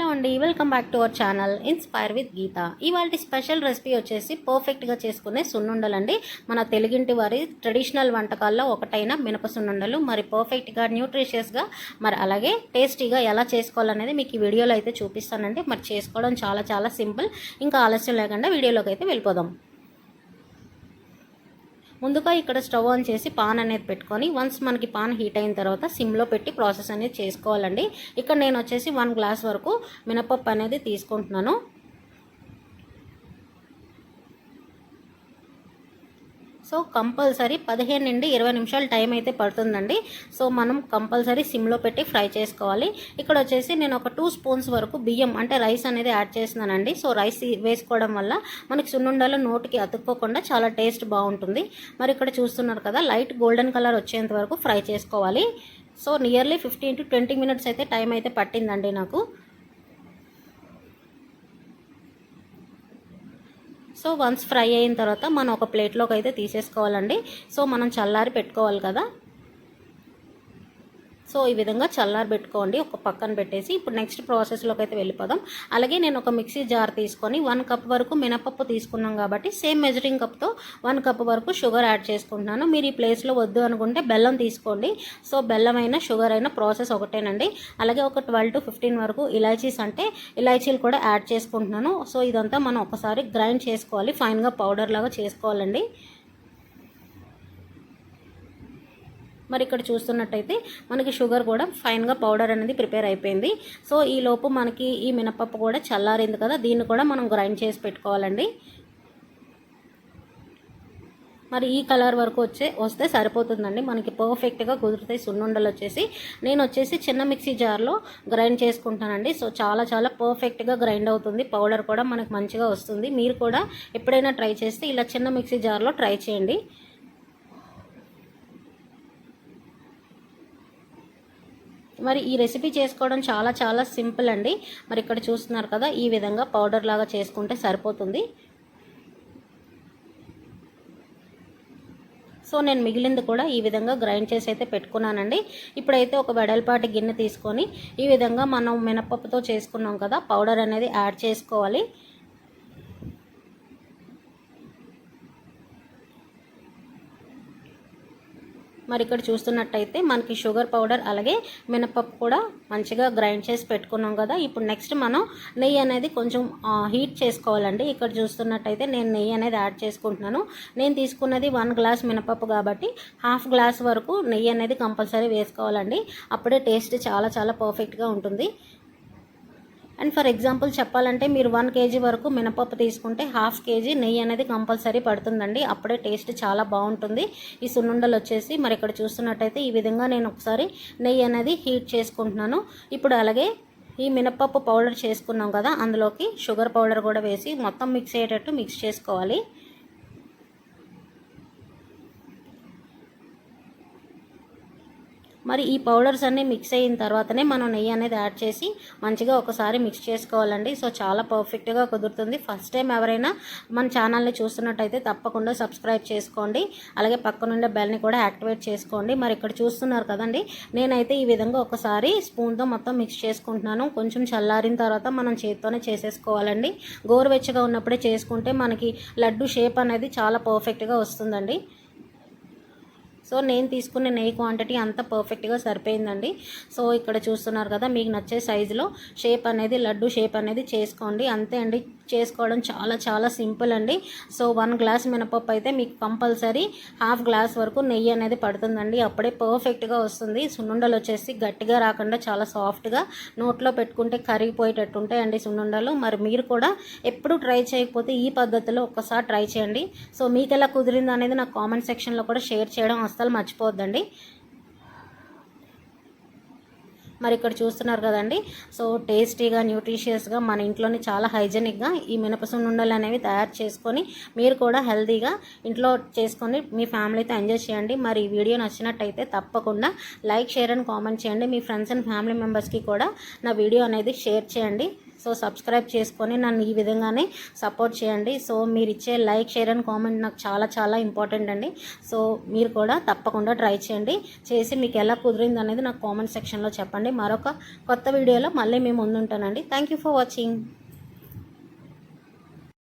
Hello అండి welcome back to our channel inspire with Geetha ఇవాళ special recipe వచ్చేసి పర్ఫెక్ట్గా చేసుకునే సున్నుండలండి. మన తెలుగింటి వారి ట్రెడిషనల్ వంటకాల్లో ఒకటైన మినప సున్నుండలు మరి పర్ఫెక్ట్గా న్యూట్రిషియస్గా మరి అలాగే టేస్టీగా ఎలా చేసుకోవాలనేది మీకు ఈ వీడియోలో అయితే చూపిస్తానండి. మరి చేసుకోవడం చాలా చాలా సింపుల్. ఇంకా ఆలస్యం లేకుండా వీడియోలోకి అయితే వెళ్ళిపోదాం. ముందుగా ఇక్కడ స్టవ్ ఆన్ చేసి పాన్ అనేది పెట్టుకొని వన్స్ మనకి పాన్ హీట్ అయిన తర్వాత సిమ్లో పెట్టి ప్రాసెస్ అనేది చేసుకోవాలండి. ఇక్కడ నేను వచ్చేసి వన్ గ్లాస్ వరకు మినపప్పు అనేది తీసుకుంటున్నాను. సో కంపల్సరీ పదిహేను నుండి ఇరవై నిమిషాలు టైం అయితే పడుతుందండి. సో మనం కంపల్సరీ సిమ్లో పెట్టి ఫ్రై చేసుకోవాలి. ఇక్కడ వచ్చేసి నేను ఒక టూ స్పూన్స్ వరకు బియ్యం అంటే రైస్ అనేది యాడ్ చేస్తున్నానండి. సో రైస్ వేసుకోవడం వల్ల మనకి సున్నుండలు నోటికి అతుక్కోకుండా చాలా టేస్ట్ బాగుంటుంది. మరి ఇక్కడ చూస్తున్నారు కదా లైట్ గోల్డెన్ కలర్ వచ్చేంత వరకు ఫ్రై చేసుకోవాలి. So nearly fifteen to twenty minutes అయితే టైం అయితే పట్టిందండి నాకు. సో వన్స్ ఫ్రై అయిన తర్వాత మనం ఒక ప్లేట్లోకి అయితే తీసేసుకోవాలండి. సో మనం చల్లారి పెట్టుకోవాలి కదా. సో ఈ విధంగా చల్లారి పెట్టుకోండి. ఒక పక్కన పెట్టేసి ఇప్పుడు నెక్స్ట్ ప్రాసెస్లోకి అయితే వెళ్ళిపోదాం. అలాగే నేను ఒక మిక్సీ జార్ తీసుకొని వన్ కప్ వరకు మినపప్పు తీసుకున్నాం కాబట్టి సేమ్ మెజరింగ్ కప్తో వన్ కప్ వరకు షుగర్ యాడ్ చేసుకుంటున్నాను. మీరు ఈ ప్లేస్లో వద్దు అనుకుంటే బెల్లం తీసుకోండి. సో బెల్లం అయినా షుగర్ అయినా ప్రాసెస్ ఒకటేనండి. అలాగే ఒక ట్వెల్వ్ టు ఫిఫ్టీన్ వరకు ఇలాచీస్ అంటే ఇలాచీలు కూడా యాడ్ చేసుకుంటున్నాను. సో ఇదంతా మనం ఒకసారి గ్రైండ్ చేసుకోవాలి. ఫైన్గా పౌడర్ లాగా చేసుకోవాలండి. మరి ఇక్కడ చూస్తున్నట్టయితే మనకి షుగర్ కూడా ఫైన్గా పౌడర్ అనేది ప్రిపేర్ అయిపోయింది. సో ఈ లోపు మనకి ఈ మినపప్పు కూడా చల్లారింది కదా దీన్ని కూడా మనం గ్రైండ్ చేసి పెట్టుకోవాలండి. మరి ఈ కలర్ వరకు వచ్చే వస్తే సరిపోతుందండి. మనకి పర్ఫెక్ట్గా కుదురుతాయి సున్నుండలు వచ్చేసి నేను వచ్చేసి చిన్న మిక్సీ జార్లో గ్రైండ్ చేసుకుంటానండి. సో చాలా చాలా పర్ఫెక్ట్గా గ్రైండ్ అవుతుంది. పౌడర్ కూడా మనకు మంచిగా వస్తుంది. మీరు కూడా ఎప్పుడైనా ట్రై చేస్తే ఇలా చిన్న మిక్సీ జార్లో ట్రై చేయండి. మరి ఈ రెసిపీ చేసుకోవడం చాలా చాలా సింపుల్ అండి. మరి ఇక్కడ చూస్తున్నారు కదా ఈ విధంగా పౌడర్ లాగా చేసుకుంటే సరిపోతుంది. సో నేను మిగిలింది కూడా ఈ విధంగా గ్రైండ్ చేసి అయితే పెట్టుకున్నానండి. ఇప్పుడైతే ఒక వెడల్పాటి గిన్నె తీసుకొని ఈ విధంగా మనం మినపప్పుతో చేసుకున్నాం కదా పౌడర్ అనేది యాడ్ చేసుకోవాలి. మరి ఇక్కడ చూస్తున్నట్టయితే మనకి షుగర్ పౌడర్ అలాగే మినపప్పు కూడా మంచిగా గ్రైండ్ చేసి పెట్టుకున్నాం కదా. ఇప్పుడు నెక్స్ట్ మనం నెయ్యి అనేది కొంచెం హీట్ చేసుకోవాలండి. ఇక్కడ చూస్తున్నట్టయితే నేను నెయ్యి అనేది యాడ్ చేసుకుంటున్నాను. నేను తీసుకున్నది వన్ గ్లాస్ మినపప్పు కాబట్టి హాఫ్ గ్లాస్ వరకు నెయ్యి అనేది కంపల్సరీ వేసుకోవాలండి. అప్పుడే టేస్ట్ చాలా చాలా పర్ఫెక్ట్గా ఉంటుంది. అండ్ ఫర్ ఎగ్జాంపుల్ చెప్పాలంటే మీరు వన్ కేజీ వరకు మినపప్పు తీసుకుంటే హాఫ్ కేజీ నెయ్యి అనేది కంపల్సరీ పడుతుందండి. అప్పుడే టేస్ట్ చాలా బాగుంటుంది. ఈ సున్నుండలు వచ్చేసి మరి ఇక్కడ చూస్తున్నట్టయితే ఈ విధంగా నేను ఒకసారి నెయ్యి అనేది హీట్ చేసుకుంటున్నాను. ఇప్పుడు అలాగే ఈ మినపప్పు పౌడర్ చేసుకున్నాం కదా అందులోకి షుగర్ పౌడర్ కూడా వేసి మొత్తం మిక్స్ అయ్యేటట్టు మిక్స్ చేసుకోవాలి. మరి ఈ పౌడర్స్ అన్నీ మిక్స్ అయిన తర్వాతనే మనం నెయ్యి అనేది యాడ్ చేసి మంచిగా ఒకసారి మిక్స్ చేసుకోవాలండి. సో చాలా పర్ఫెక్ట్గా కుదురుతుంది. ఫస్ట్ టైం ఎవరైనా మన ఛానల్ని చూస్తున్నట్టయితే తప్పకుండా సబ్స్క్రైబ్ చేసుకోండి. అలాగే పక్కనుండే బెల్ని కూడా యాక్టివేట్ చేసుకోండి. మరి ఇక్కడ చూస్తున్నారు కదండి నేనైతే ఈ విధంగా ఒకసారి స్పూన్తో మొత్తం మిక్స్ చేసుకుంటున్నాను. కొంచెం చల్లారిన తర్వాత మనం చేతితోనే చేసేసుకోవాలండి. గోరువెచ్చగా ఉన్నప్పుడే చేసుకుంటే మనకి లడ్డు షేప్ అనేది చాలా పర్ఫెక్ట్గా వస్తుందండి. సో నేను తీసుకునే నెయ్యి క్వాంటిటీ అంత పర్ఫెక్ట్గా సరిపోయిందండి. సో ఇక్కడ చూస్తున్నారు కదా మీకు నచ్చే సైజులో షేప్ అనేది లడ్డు షేప్ అనేది చేసుకోండి. అంతే అండి. చేసుకోవడం చాలా చాలా సింపుల్ అండి. సో వన్ గ్లాస్ మినపప్పు అయితే మీకు కంపల్సరీ హాఫ్ గ్లాస్ వరకు నెయ్యి అనేది పడుతుందండి. అప్పుడే పర్ఫెక్ట్గా వస్తుంది. సున్నుండలు వచ్చేసి గట్టిగా రాకుండా చాలా సాఫ్ట్గా నోట్లో పెట్టుకుంటే కరిగిపోయేటట్టు ఉంటాయండి సున్నుండలు. మరి మీరు కూడా ఎప్పుడు ట్రై చేయకపోతే ఈ పద్ధతిలో ఒక్కసారి ట్రై చేయండి. సో మీకు ఎలా కుదిరింది అనేది నాకు కామెంట్ సెక్షన్లో కూడా షేర్ చేయడం అస్సలు మర్చిపోద్దండి మరి ఇక్కడ చూస్తున్నారు కదండి. సో టేస్టీగా న్యూట్రిషియస్గా మన ఇంట్లోనే చాలా హైజెనిక్గా ఈ మినపసున్నుండలు అనేవి తయారు చేసుకొని మీరు కూడా హెల్తీగా ఇంట్లో చేసుకొని మీ ఫ్యామిలీతో ఎంజాయ్ చేయండి. మరి ఈ వీడియో నచ్చినట్టయితే తప్పకుండా లైక్ షేర్ అండ్ కామెంట్ చేయండి. మీ ఫ్రెండ్స్ అండ్ ఫ్యామిలీ మెంబర్స్కి కూడా నా వీడియో అనేది షేర్ చేయండి. సో సబ్స్క్రైబ్ చేసుకొని నన్ను ఈ విధంగానే సపోర్ట్ చేయండి. సో మీరు ఇచ్చే లైక్ షేర్ అండ్ కామెంట్ నాకు చాలా చాలా ఇంపార్టెంట్ అండి. సో మీరు కూడా తప్పకుండా ట్రై చేయండి. చేసి మీకు ఎలా కుదిరింది అనేది నాకు కామెంట్ సెక్షన్లో చెప్పండి. మరొక కొత్త వీడియోలో మళ్ళీ మేము ముందుంటానండి. Thank you for watching.